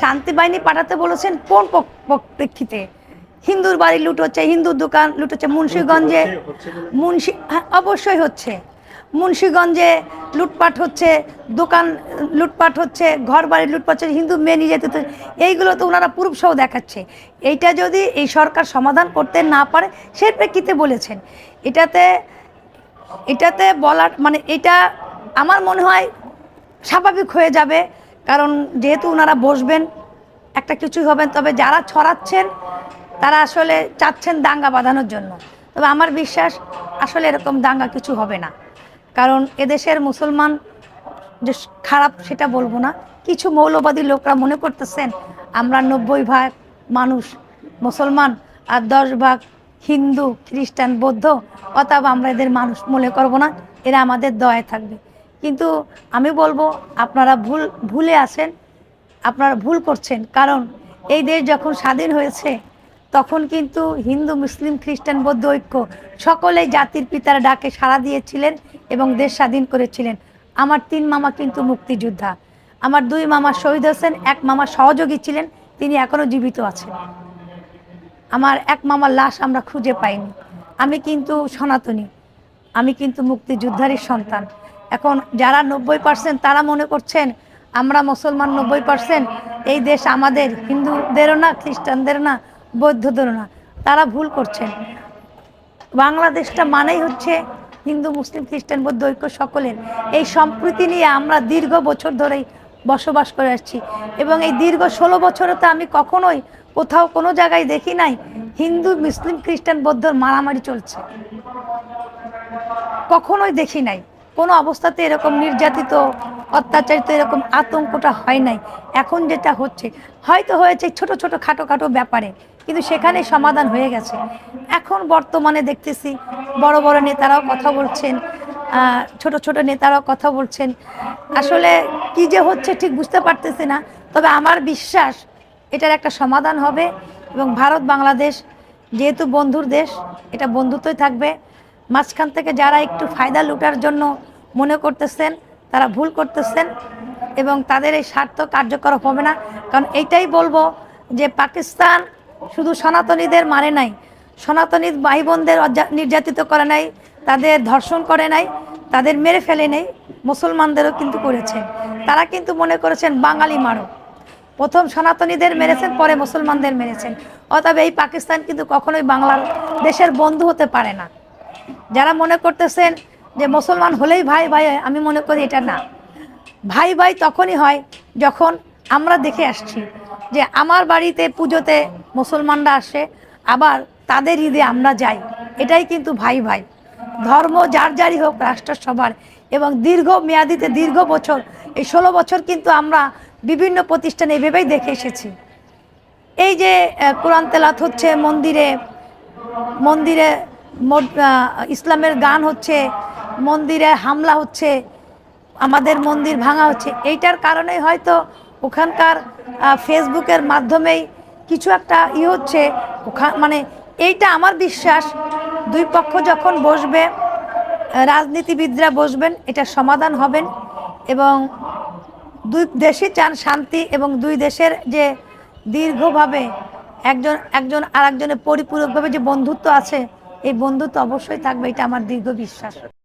শান্তি বাহিনী পাঠাতে বলেছেন কোন প্রেক্ষিতে? হিন্দুর বাড়ি লুট হচ্ছে হিন্দুর দোকান লুট হচ্ছে মুন্সীগঞ্জে মুন্সি হ্যাঁ, অবশ্যই হচ্ছে। মুন্সীগঞ্জে লুটপাট হচ্ছে দোকান লুটপাট হচ্ছে ঘর বাড়ি লুটপাট হচ্ছে হিন্দু মেয়ে নিয়ে যেতে এইগুলো তো ওনারা সহ দেখাচ্ছে। এইটা যদি এই সরকার সমাধান করতে না পারে সেই প্রেক্ষিতে বলেছেন। এটাতে এটাতে বলার মানে এটা আমার মনে হয় স্বাভাবিক হয়ে যাবে। কারণ যেহেতু ওনারা বসবেন, একটা কিছুই হবেন তবে যারা ছড়াচ্ছেন, তারা আসলে চাচ্ছেন দাঙ্গা বাঁধানোর জন্য। তবে আমার বিশ্বাস, আসলে এরকম দাঙ্গা কিছু হবে না। কারণ এদেশের মুসলমান যে খারাপ সেটা বলব না, কিছু মৌলবাদী লোকরা মনে করতেছেন, আমরা নব্বই ভাগ মানুষ মুসলমান আর দশ ভাগ হিন্দু, খ্রিস্টান, বৌদ্ধ অথবা আমরা এদের মানুষ মনে করব না, এরা আমাদের দয়ায় থাকবে। কিন্তু আমি বলব, আপনারা ভুল, ভুলে আসেন আপনারা ভুল করছেন। কারণ এই দেশ যখন স্বাধীন হয়েছে, তখন কিন্তু হিন্দু, মুসলিম, খ্রিস্টান, বৌদ্ধ ঐক্য সকলেই জাতির পিতার ডাকে সাড়া দিয়েছিলেন এবং দেশ স্বাধীন করেছিলেন। আমার তিন মামা কিন্তু মুক্তিযোদ্ধা। আমার দুই মামা শহীদ হোসেন, এক মামা সহযোগী ছিলেন, তিনি এখনও জীবিত আছেন। আমার এক মামার লাশ আমরা খুঁজে পাইনি। আমি কিন্তু সনাতনী। আমি কিন্তু মুক্তিযোদ্ধারই সন্তান। এখন যারা নব্বই পার্সেন্ট তারা মনে করছেন, আমরা মুসলমান নব্বই পার্সেন্ট এই দেশ আমাদের, হিন্দুদেরও না, খ্রিস্টানদেরও না, বৌদ্ধদেরও না, তারা ভুল করছেন। বাংলাদেশটা মানেই হচ্ছে হিন্দু, মুসলিম, খ্রিস্টান, বৌদ্ধ ঐক্য সকলের। এই সম্প্রীতি নিয়ে আমরা দীর্ঘ বছর ধরেই বসবাস করে আসছি। এবং এই দীর্ঘ ষোলো বছরে তো আমি কখনোই কোথাও কোনো জায়গায় দেখি নাই হিন্দু, মুসলিম, খ্রিস্টান, বৌদ্ধর মারামারি চলছে। কখনোই দেখি নাই। কোনো অবস্থাতে এরকম নির্যাতিত, অত্যাচারিত এরকম আতঙ্কটা হয় নাই। এখন যেটা হচ্ছে, হয়তো হয়েছে ছোট ছোট, খাটো খাটো ব্যাপারে, কিন্তু সেখানে সমাধান হয়ে গেছে। এখন বর্তমানে দেখতেছি বড় বড় নেতারাও কথা বলছেন ছোট ছোট নেতারাও কথা বলছেন। আসলে কি যে হচ্ছে ঠিক বুঝতে পারতেছি না, তবে আমার বিশ্বাস এটার একটা সমাধান হবে এবং ভারত, বাংলাদেশ যেহেতু বন্ধুর দেশ, এটা বন্ধুত্বই থাকবে। মাঝখান থেকে যারা একটু ফায়দা লুটার জন্য মনে করতেছেন, তারা ভুল করতেছেন এবং তাদের এই স্বার্থ কার্যকর হবে না। কারণ এইটাই বলব যে পাকিস্তান শুধু সনাতনীদের মারে নাই, সনাতনী ভাই বোনদের নির্যাতিত করে নাই, তাদের ধর্ষণ করে নাই, তাদের মেরে ফেলে নেই, মুসলমানদেরও কিন্তু করেছেন তারা কিন্তু মনে করেছেন বাঙালি মারো। প্রথম সনাতনীদের মেরেছেন, পরে মুসলমানদের মেরেছেন। অতএব এই পাকিস্তান কিন্তু কখনোই বাংলার দেশের বন্ধু হতে পারে না। যারা মনে করতেছেন যে মুসলমান হলেই ভাই ভাই আমি মনে করি এটা না। ভাই ভাই তখনই হয় যখন আমরা দেখে আসছি যে আমার বাড়িতে পুজোতে মুসলমানরা আসে, আবার তাদের ঈদে আমরা যাই। এটাই কিন্তু ভাই ভাই। ধর্ম যার যারই হোক, রাষ্ট্র সবার। এবং দীর্ঘ মেয়াদিতে, দীর্ঘ বছর, এই ষোলো বছর কিন্তু আমরা বিভিন্ন প্রতিষ্ঠানে এভাবেই দেখে এসেছি। এই যে কোরআন তেলাত হচ্ছে, মন্দিরে মন্দিরে ইসলামের গান হচ্ছে মন্দিরে হামলা হচ্ছে, আমাদের মন্দির ভাঙা হচ্ছে। এইটার কারণেই হয়তো ওখানকার ফেসবুকের মাধ্যমেই কিছু একটা ই হচ্ছে। ওখান মানে এইটা আমার বিশ্বাস, দুই পক্ষ যখন বসবে, রাজনীতিবিদরা বসবেন, এটা সমাধান হবেন এবং দুই দেশই চান শান্তি এবং দুই দেশের যে দীর্ঘভাবে একজন একজন আর একজনের পরিপূরকভাবে যে বন্ধুত্ব আছে, এই বন্ধুত্ব অবশ্যই থাকবে, এটা আমার দীর্ঘ বিশ্বাস।